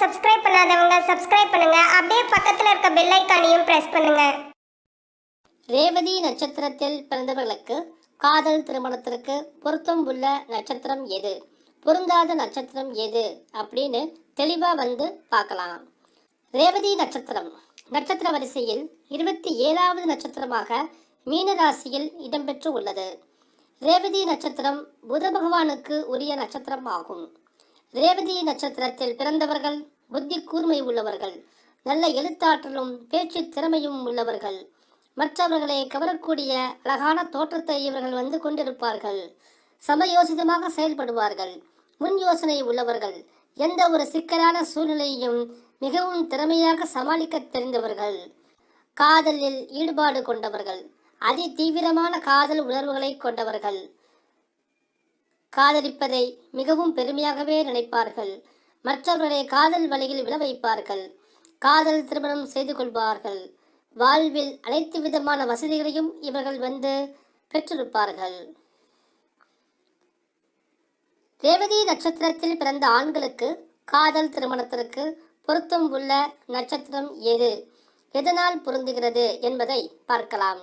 Subscribe பண்ணாதவங்க subscribe பண்ணுங்க. அப்படியே பக்கத்துல இருக்க பெல் ஐக்கானையும் பிரஸ் பண்ணுங்க. ரேவதி நட்சத்திரத்தில் பிறந்தவர்களுக்கு காதல் திருமணத்திற்கு பொருத்தம் உள்ள நட்சத்திரம் எது? பொருந்தாத நட்சத்திரம் எது? அப்படின்னு தெளிவாக வந்து பார்க்கலாம். ரேவதி நட்சத்திரம். நட்சத்திர வரிசையில் இருபத்தி ஏழாவது நட்சத்திரமாக மீனராசியில் இடம்பெற்று உள்ளது. ரேவதி நட்சத்திரம் புத பகவானுக்கு உரிய நட்சத்திரம் ஆகும். ரேவதி நட்சத்திரத்தில் பிறந்தவர்கள் புத்தி கூர்மை உள்ளவர்கள் நல்ல எழுத்தாற்றலும் பேச்சு திறமையும் உள்ளவர்கள். மற்றவர்களை கவரக்கூடிய அழகான தோற்றத்தை இவர்கள் வந்து கொண்டிருப்பார்கள். சமயோசிதமாக செயல்படுவார்கள். முன் யோசனை உள்ளவர்கள். எந்த ஒரு சிக்கலான சூழ்நிலையையும் மிகவும் திறமையாக சமாளிக்க தெரிந்தவர்கள். காதலில் ஈடுபாடு கொண்டவர்கள். அதி தீவிரமான காதல் உணர்வுகளை கொண்டவர்கள். காதலிப்பதை மிகவும் பெருமையாகவே நினைப்பார்கள். மற்றவர்களை காதல் வழியில் விழ வைப்பார்கள். காதல் திருமணம் செய்து கொள்வார்கள். வாழ்வில் அனைத்து விதமான வசதிகளையும் இவர்கள் வந்து பெற்றிருப்பார்கள். ரேவதி நட்சத்திரத்தில் பிறந்த ஆண்களுக்கு காதல் திருமணத்திற்கு பொருத்தம் உள்ள நட்சத்திரம் எது? எதனால் பொருந்துகிறது என்பதை பார்க்கலாம்.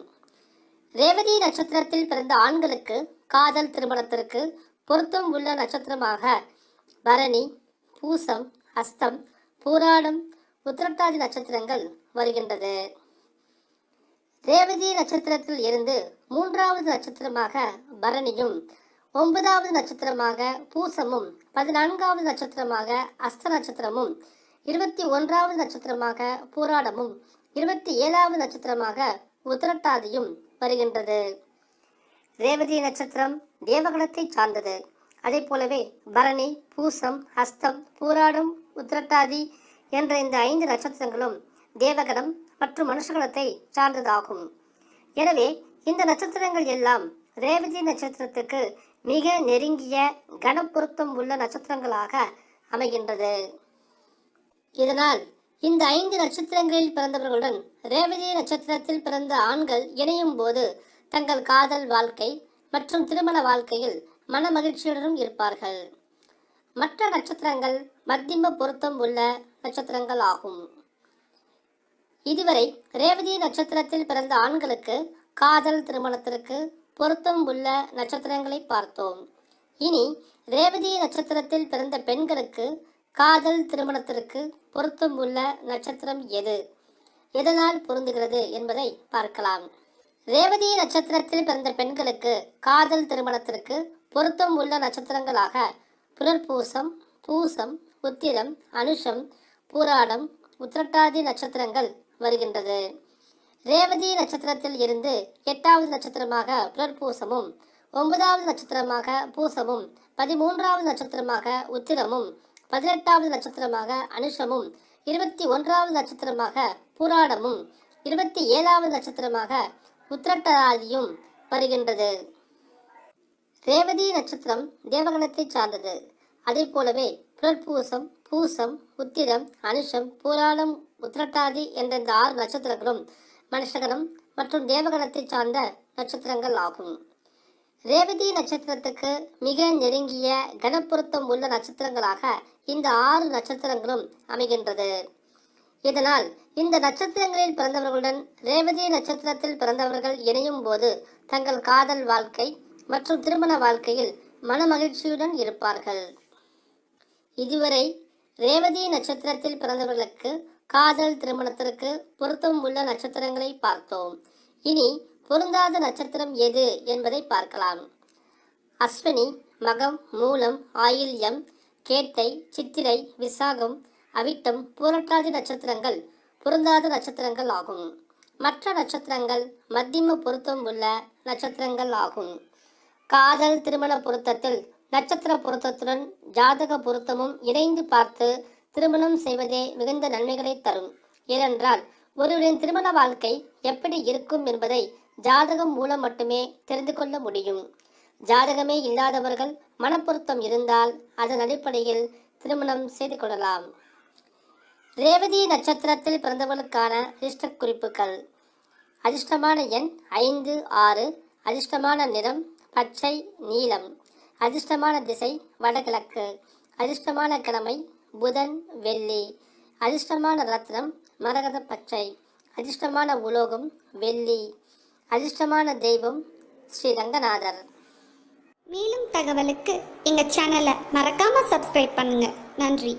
ரேவதி நட்சத்திரத்தில் பிறந்த ஆண்களுக்கு காதல் திருமணத்திற்கு பொருத்தம் உள்ள நட்சத்திரமாக பரணி பூசம் அஸ்தம் பூராடம் உத்திரட்டாதி நட்சத்திரங்கள் வருகின்றது. ரேவதி நட்சத்திரத்தில் இருந்து மூன்றாவது நட்சத்திரமாக பரணியும் ஒன்பதாவது நட்சத்திரமாக பூசமும் பதினான்காவது நட்சத்திரமாக அஸ்த நட்சத்திரமும் இருபத்தி ஒன்றாவது நட்சத்திரமாக பூராடமும் இருபத்தி ஏழாவது நட்சத்திரமாக உத்திரட்டாதியும் வருகின்றது. ரேவதி நட்சத்திரம் தேவகணத்தை சார்ந்தது. அதே போலவே பரணி பூசம் ஹஸ்தம் பூராடம் உத்திரட்டாதி என்ற இந்த ஐந்து நட்சத்திரங்களும் தேவகணம் மற்றும் மனுஷகணத்தை சார்ந்ததாகும். எனவே இந்த நட்சத்திரங்கள் எல்லாம் ரேவதி நட்சத்திரத்துக்கு மிக நெருங்கிய கனப்பொருத்தம் உள்ள நட்சத்திரங்களாக அமைகின்றது. இதனால் இந்த ஐந்து நட்சத்திரங்களில் பிறந்தவர்களுடன் ரேவதி நட்சத்திரத்தில் பிறந்த ஆண்கள் இணையும் போது தங்கள் காதல் வாழ்க்கை மற்றும் திருமண வாழ்க்கையில் மன மகிழ்ச்சியுடனும் இருப்பார்கள். மற்ற நட்சத்திரங்கள் மத்தியம பொருத்தம் உள்ள நட்சத்திரங்கள் ஆகும். இதுவரை ரேவதி நட்சத்திரத்தில் பிறந்த ஆண்களுக்கு காதல் திருமணத்திற்கு பொருத்தம் உள்ள நட்சத்திரங்களை பார்த்தோம். இனி ரேவதி நட்சத்திரத்தில் பிறந்த பெண்களுக்கு காதல் திருமணத்திற்கு பொருத்தம் உள்ள நட்சத்திரம் எது? எதனால் பொருந்துகிறது என்பதை பார்க்கலாம். ரேவதி நட்சத்திரத்தில் பிறந்த பெண்களுக்கு காதல் திருமணத்திற்கு பொருத்தம் உள்ள நட்சத்திரங்களாக புனர்பூசம் பூசம் உத்திரம் அனுஷம் பூராடம் உத்திரட்டாதி நட்சத்திரங்கள் வருகின்றது. ரேவதி நட்சத்திரத்தில் இருந்து எட்டாவது நட்சத்திரமாக புனர்பூசமும் ஒன்பதாவது நட்சத்திரமாக பூசமும் பதிமூன்றாவது நட்சத்திரமாக உத்திரமும் பதினெட்டாவது நட்சத்திரமாக அனுஷமும் இருபத்தி ஒன்றாவது நட்சத்திரமாக புராடமும் இருபத்தி ஏழாவது நட்சத்திரமாக உத்திரட்டாதியும் வருகின்றது ரேவதி நட்சத்திரம் தேவகணத்தை சார்ந்தது. அதே போலவே புனர்பூசம் பூசம் உத்திரம் அனுஷம் பூராளம் உத்திரட்டாதி என்ற இந்த ஆறு நட்சத்திரங்களும் மனுஷகணம் மற்றும் தேவகணத்தை சார்ந்த நட்சத்திரங்கள் ஆகும். ரேவதி நட்சத்திரத்துக்கு மிக நெருங்கிய கனப்பொருத்தம் உள்ள நட்சத்திரங்களாக இந்த ஆறு நட்சத்திரங்களும் அமைகின்றது. இதனால் இந்த நட்சத்திரங்களில் பிறந்தவர்களுடன் ரேவதி நட்சத்திரத்தில் பிறந்தவர்கள் இணையும் போது தங்கள் காதல் வாழ்க்கை மற்றும் திருமண வாழ்க்கையில் மனமகிழ்ச்சியுடன் இருப்பார்கள். இதுவரை ரேவதி நட்சத்திரத்தில் பிறந்தவர்களுக்கு காதல் திருமணத்திற்கு பொருத்தம் உள்ள நட்சத்திரங்களை பார்த்தோம். இனி பொருந்தாத நட்சத்திரம் எது என்பதை பார்க்கலாம். அஸ்வினி மகம் மூலம் ஆயில்யம் கேட்டை சித்திரை விசாகம் அவிட்டம் பூரட்டாதி நட்சத்திரங்கள் பொருந்தாத நட்சத்திரங்கள் ஆகும். மற்ற நட்சத்திரங்கள் மத்தியம பொருத்தம் உள்ள நட்சத்திரங்கள் ஆகும். காதல் திருமண பொருத்தத்தில் நட்சத்திர பொருத்தத்துடன் ஜாதக பொருத்தமும் இணைந்து பார்த்து திருமணம் செய்வதே மிகுந்த நன்மைகளை தரும். ஏனென்றால் ஒருவரின் திருமண வாழ்க்கை எப்படி இருக்கும் என்பதை ஜாதகம் மூலம் மட்டுமே தெரிந்து கொள்ள முடியும். ஜாதகமே இல்லாதவர்கள் மனப்பொருத்தம் இருந்தால் அதன் அடிப்படையில் திருமணம் செய்து கொள்ளலாம். ரேவதி நட்சத்திரத்தில் பிறந்தவர்களுக்கான அதிர்ஷ்ட குறிப்புகள். அதிர்ஷ்டமான எண் ஐந்து ஆறு. அதிர்ஷ்டமான நிறம் பச்சை நீலம். அதிர்ஷ்டமான திசை வடகிழக்கு. அதிர்ஷ்டமான கிழமை புதன் வெள்ளி. அதிர்ஷ்டமான ரத்னம் மரகத பச்சை. அதிர்ஷ்டமான உலோகம் வெள்ளி. அதிர்ஷ்டமான தெய்வம் ஸ்ரீ ரங்கநாதர் மேலும் தகவலுக்கு எங்கள் சேனலை மறக்காமல் சப்ஸ்கிரைப் பண்ணுங்கள் நன்றி.